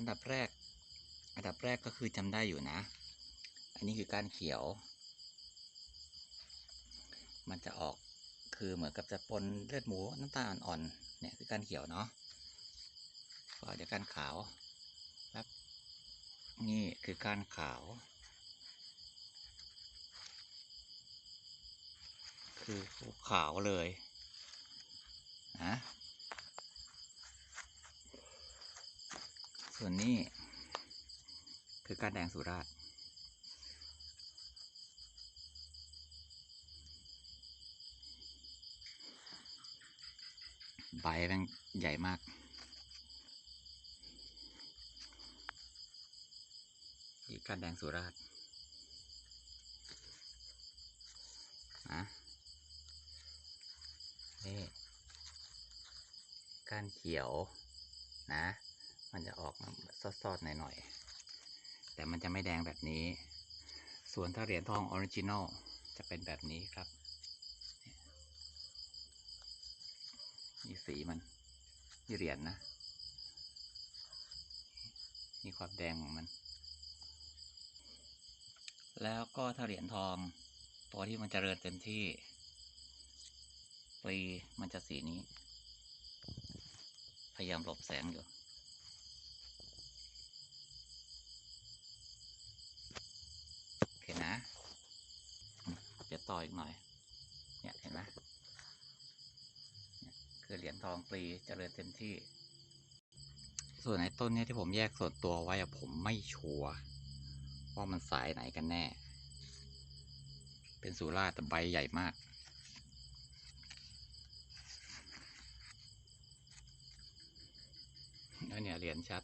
อันดับแรก อันดับแรกก็คือจำได้อยู่นะ อันนี้คือก้านเขียว มันจะออกคือเหมือนกับจะปนเลือดหมูน้ำตาลอ่อนๆเนี่ยคือก้านเขียวเนาะก็เดี๋ยวก้านขาวแป๊บนี่คือก้านขาว คือขาวเลยนะ ส่วนนี้ คือการแดงสุราษฎร์ใบแม่งใหญ่มาก อีกการแดงสุราษฎร์นะนี่ก้านเขียวนะ มันจะออกมาซอดๆหน่อยๆ แต่มันจะไม่แดงแบบนี้ ส่วนถ้าเหรียญทองออริจินอลจะเป็นแบบนี้ครับนี่สีมันนี่เหรียญนะนี่ความแดงของมัน แล้วก็ถ้าเหรียญทอง ตัวที่มันจเจริญเต็มที่ปีมันจะสีนี้ พยายามหลบแสงอยู่ โอเคนะอืมเดี๋ยวต่ ออีกหน่อย เนี่ยเห็นไหมคือเหรียญทองปลีเจริญเต็มที่ ส่วนไอ้ต้นเนี่ยที่ผมแยกส่วนตัวไว้ผมไม่ชัวร์ว่ามันสายไหนกันแน่ เป็นสุราแต่ใบใหญ่มากแล้วเนี่ยเหรียญชัด